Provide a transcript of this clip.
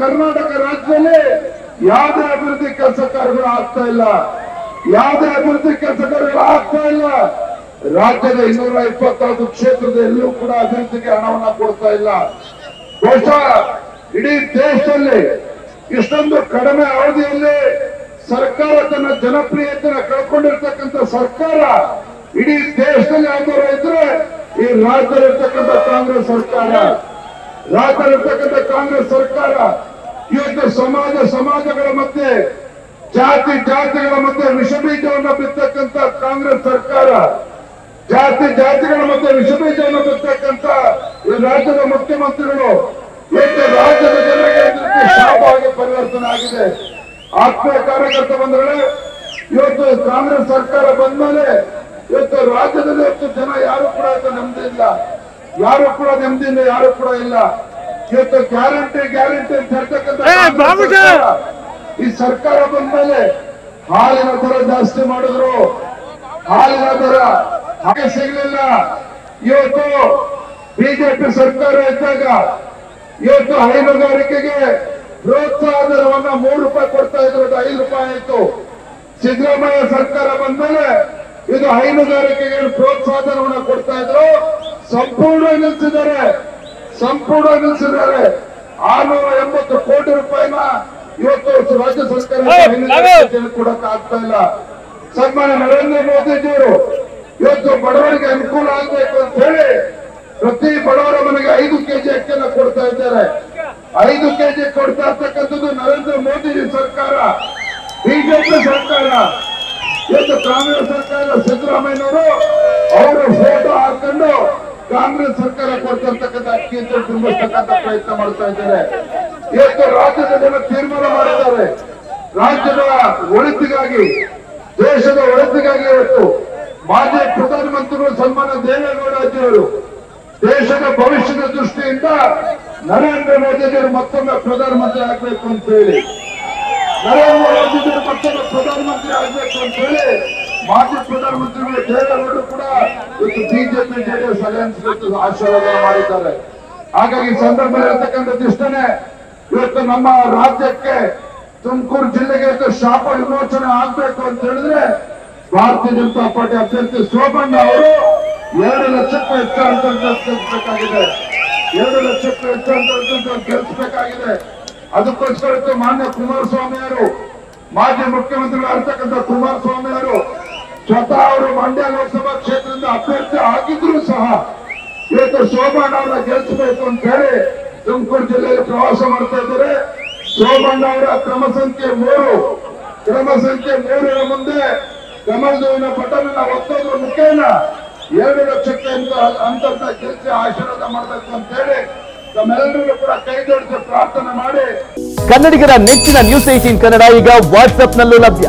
ಕರ್ನಾಟಕ ರಾಜ್ಯದಲ್ಲಿ ಯಾವುದೇ ಅಭಿವೃದ್ಧಿ ಕೆಲಸ ಕಾರ್ಯಗಳು ಆಗ್ತಾ ಇಲ್ಲ. ಯಾವುದೇ ಅಭಿವೃದ್ಧಿ ಕೆಲಸ ಕಾರ್ಯಗಳು ಆಗ್ತಾ ಇಲ್ಲ. ರಾಜ್ಯದ ಇನ್ನೂರ ಇಪ್ಪತ್ತೈದು ಕ್ಷೇತ್ರದ ಎಲ್ಲೂ ಕೂಡ ಅಭಿವೃದ್ಧಿಗೆ ಹಣವನ್ನ ಕೊಡ್ತಾ ಇಲ್ಲ. ಬಹುಶಃ ಇಡೀ ದೇಶದಲ್ಲಿ ಇಷ್ಟೊಂದು ಕಡಿಮೆ ಅವಧಿಯಲ್ಲಿ ಸರ್ಕಾರ ತನ್ನ ಜನಪ್ರಿಯತೆನ ಕಳ್ಕೊಂಡಿರ್ತಕ್ಕಂಥ ಸರ್ಕಾರ ಇಡೀ ದೇಶದಲ್ಲಿ ಯಾವ್ದಾರ ಇದ್ರೆ ಈ ರಾಜ್ಯದಲ್ಲಿರ್ತಕ್ಕಂಥ ಕಾಂಗ್ರೆಸ್ ಸರ್ಕಾರ, ರಾಜ್ಯದಲ್ಲಿರ್ತಕ್ಕಂಥ ಕಾಂಗ್ರೆಸ್ ಸರ್ಕಾರ ಇವತ್ತು ಸಮಾಜ, ಸಮಾಜಗಳ ಮಧ್ಯೆ, ಜಾತಿ, ಜಾತಿಗಳ ಮಧ್ಯೆ ವಿಷಬೀಜವನ್ನು ಬಿತ್ತಕ್ಕಂತ ಕಾಂಗ್ರೆಸ್ ಸರ್ಕಾರ, ಜಾತಿ, ಜಾತಿಗಳ ಮಧ್ಯೆ ವಿಷಬೀಜವನ್ನು ಬಿತ್ತಕ್ಕಂತ ಈ ರಾಜ್ಯದ ಮುಖ್ಯಮಂತ್ರಿಗಳು, ಇವತ್ತು ರಾಜ್ಯದ ಜನರಿಗೆ ಶಾಪವಾಗಿ ಪರಿವರ್ತನೆ ಆಗಿದೆ. ಆತ್ಮೀಯ ಕಾರ್ಯಕರ್ತ ಬಂದ್ರೆ ಇವತ್ತು ಕಾಂಗ್ರೆಸ್ ಸರ್ಕಾರ ಬಂದ್ಮೇಲೆ ಇವತ್ತು ರಾಜ್ಯದಲ್ಲಿ ಇವತ್ತು ಜನ ಯಾರು ಕೂಡ ನೆಮ್ಮದಿ ಇಲ್ಲ. ಯಾರು ಕೂಡ ನೆಮ್ಮದಿ ಇಲ್ಲ ಯಾರು ಕೂಡ ಇಲ್ಲ. ಇವತ್ತು ಗ್ಯಾರಂಟಿ ಗ್ಯಾರಂಟಿ ಅಂತ ಹೇಳ್ತಕ್ಕಂಥ ಈ ಸರ್ಕಾರ ಬಂದ್ಮೇಲೆ ಹಾಲಿನ ದರ ಜಾಸ್ತಿ ಮಾಡಿದ್ರು. ಹಾಲಿನ ದರ ಹಾಗೆ ಸಿಗ್ಲಿಲ್ಲ. ಇವತ್ತು ಬಿಜೆಪಿ ಸರ್ಕಾರ ಇದ್ದಾಗ ಇವತ್ತು ಹೈನುಗಾರಿಕೆಗೆ ಪ್ರೋತ್ಸಾಹ ದರವನ್ನ ಮೂರು ರೂಪಾಯಿ ಕೊಡ್ತಾ ಇದ್ರು ಐದು ರೂಪಾಯಿ ಆಯ್ತು. ಸಿದ್ದರಾಮಯ್ಯ ಸರ್ಕಾರ ಬಂದ್ಮೇಲೆ ಇದು ಹೈನುಗಾರಿಕೆಗೆ ಪ್ರೋತ್ಸಾಹ ದರವನ್ನ ಕೊಡ್ತಾ ಇದ್ರು. ಸಂಪೂರ್ಣ ನಿಲ್ಲಿಸಿದ್ದಾರೆ. ಸಂಪೂರ್ಣ ನಿಲ್ಲಿಸಿದ್ದಾರೆ. ಆರ್ನೂರ ಎಂಬತ್ತು ಕೋಟಿ ರೂಪಾಯಿನ ಇವತ್ತು ರಾಜ್ಯ ಸರ್ಕಾರ ಕೊಡಕ್ ಆಗ್ತಾ ಇಲ್ಲ. ಸನ್ಮಾನ್ಯ ನರೇಂದ್ರ ಮೋದಿಜಿಯವರು ಇವತ್ತು ಬಡವರಿಗೆ ಅನುಕೂಲ ಆಗಬೇಕು ಅಂತ ಹೇಳಿ ಪ್ರತಿ ಬಡವರ ಮನೆಗೆ ಐದು ಕೆಜಿ ಅಕ್ಕಿಯನ್ನು ಕೊಡ್ತಾ ಇದ್ದಾರೆ. ಐದು ಕೆಜಿ ಕೊಡ್ತಾ ಇರ್ತಕ್ಕಂಥದ್ದು ನರೇಂದ್ರ ಮೋದಿ ಸರ್ಕಾರ ಬಿಜೆಪಿ ಸರ್ಕಾರ ಇವತ್ತು ಕಾಂಗ್ರೆಸ್ ಸರ್ಕಾರ. ಸಿದ್ದರಾಮಯ್ಯನವರು ಅವರು ಕಾಂಗ್ರೆಸ್ ಸರ್ಕಾರ ಕೊಡ್ತಿರ್ತಕ್ಕಂಥ ಅಕ್ಕಿ ಅಂತ ತುಂಬಿಸ್ತಕ್ಕಂಥ ಪ್ರಯತ್ನ ಮಾಡ್ತಾ ಇದ್ದಾರೆ. ಇವತ್ತು ರಾಜ್ಯದ ಜನ ತೀರ್ಮಾನ ಮಾಡಿದ್ದಾರೆ. ರಾಜ್ಯದ ಒಳಿತಿಗಾಗಿ, ದೇಶದ ಒಳಿತಿಗಾಗಿ ಇವತ್ತು ಮಾಜಿ ಪ್ರಧಾನಮಂತ್ರಿಗಳು ಸನ್ಮಾನ ದೇವೇಗೌಡಜಿಯವರು ದೇಶದ ಭವಿಷ್ಯದ ದೃಷ್ಟಿಯಿಂದ ನರೇಂದ್ರ ಮೋದಿಜಿಯವರು ಮತ್ತೊಮ್ಮೆ ಪ್ರಧಾನಮಂತ್ರಿ ಆಗ್ಬೇಕು ಅಂತ ಹೇಳಿ, ನರೇಂದ್ರ ಮೋದಿಜಿಯವರು ಮತ್ತೊಮ್ಮೆ ಪ್ರಧಾನಮಂತ್ರಿ ಆಗ್ಬೇಕು ಅಂತ ಹೇಳಿ ಮಾಜಿ ಪ್ರಧಾನಮಂತ್ರಿಗಳು ದೇವೇಗೌಡ ಬಿಜೆಪಿ ಆಶೀರ್ವಾದ ಮಾಡಿದ್ದಾರೆ. ಹಾಗಾಗಿ ಸಂದರ್ಭ ಇಷ್ಟನೇ ಇವತ್ತು ನಮ್ಮ ರಾಜ್ಯಕ್ಕೆ ತುಮಕೂರು ಜಿಲ್ಲೆಗೆ ಇವತ್ತು ಶಾಪ ವಿಮೋಚನೆ ಆಗ್ಬೇಕು ಅಂತ ಹೇಳಿದ್ರೆ, ಭಾರತೀಯ ಜನತಾ ಪಾರ್ಟಿ ಅಭ್ಯರ್ಥಿ ಸೋಮಣ್ಣ ಅವರು ಎರಡು ಲಕ್ಷಕ್ಕೂ ಹೆಚ್ಚು ಅಂತ ಎರಡು ಲಕ್ಷಕ್ಕೂ ಹೆಚ್ಚು ಅಂತ ಗೆಲ್ಲಿಸಬೇಕಾಗಿದೆ. ಅದಕ್ಕೋಸ್ಕರ ಮಾನ್ಯ ಕುಮಾರಸ್ವಾಮಿ ಅವರು ಮಾಜಿ ಮುಖ್ಯಮಂತ್ರಿಗಳಾಗಿರ್ತಕ್ಕಂಥ ಕುಮಾರಸ್ವಾಮಿ ಅವರು ಸ್ವತಃ ಅವರು ಮಂಡ್ಯ ಲೋಕಸಭಾ ಕ್ಷೇತ್ರದಿಂದ ಅಭ್ಯರ್ಥಿ ಆಗಿದ್ರು ಸಹ ಇವತ್ತು ಶೋಭಾಣ ಅವರ ಗೆಲ್ಲಿಸಬೇಕು ಅಂತ ಹೇಳಿ ತುಮಕೂರು ಜಿಲ್ಲೆಯಲ್ಲಿ ಪ್ರವಾಸ ಮಾಡ್ತಾ ಇದ್ದಾರೆ. ಶೋಭಣ್ಣ ಅವರ ಕ್ರಮ ಸಂಖ್ಯೆ ಮೂರು. ಕ್ರಮ ಸಂಖ್ಯೆ ಮೂರರ ಮುಂದೆ ಕಮಲದೇವಿನ ಪಟ್ಟಣ ಒತ್ತೋದ್ರ ಮುಖೇನ ಎರಡು ಲಕ್ಷಕ್ಕೆ ಅಂತ ಅಂತ ಗೆಲ್ಲಿಸಿ ಆಶೀರ್ವಾದ ಮಾಡಬೇಕು ಅಂತ ಹೇಳಿ ಕನ್ನಡಿಗರ ನೆಚ್ಚಿನ ನ್ಯೂಸ್ ಏಟೀನ್ ಕನ್ನಡ ಈಗ ವಾಟ್ಸ್ಆಪ್ನಲ್ಲೂ ಲಭ್ಯ.